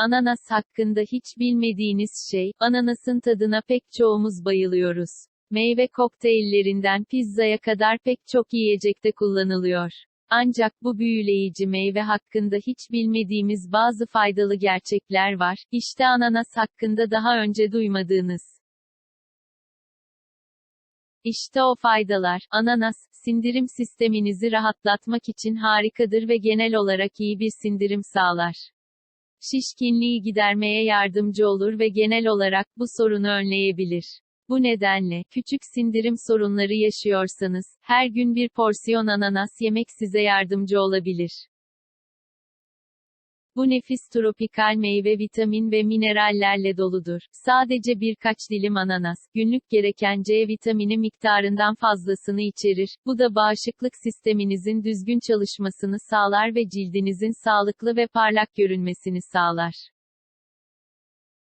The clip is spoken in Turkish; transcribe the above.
Ananas hakkında hiç bilmediğiniz şey, ananasın tadına pek çoğumuz bayılıyoruz. Meyve kokteyllerinden pizzaya kadar pek çok yiyecekte kullanılıyor. Ancak bu büyüleyici meyve hakkında hiç bilmediğimiz bazı faydalı gerçekler var. İşte ananas hakkında daha önce duymadığınız. İşte o faydalar. Ananas, sindirim sisteminizi rahatlatmak için harikadır ve genel olarak iyi bir sindirim sağlar. Şişkinliği gidermeye yardımcı olur ve genel olarak bu sorunu önleyebilir. Bu nedenle, küçük sindirim sorunları yaşıyorsanız, her gün bir porsiyon ananas yemek size yardımcı olabilir. Bu nefis tropikal meyve vitamin ve minerallerle doludur. Sadece birkaç dilim ananas, günlük gereken C vitamini miktarından fazlasını içerir. Bu da bağışıklık sisteminizin düzgün çalışmasını sağlar ve cildinizin sağlıklı ve parlak görünmesini sağlar.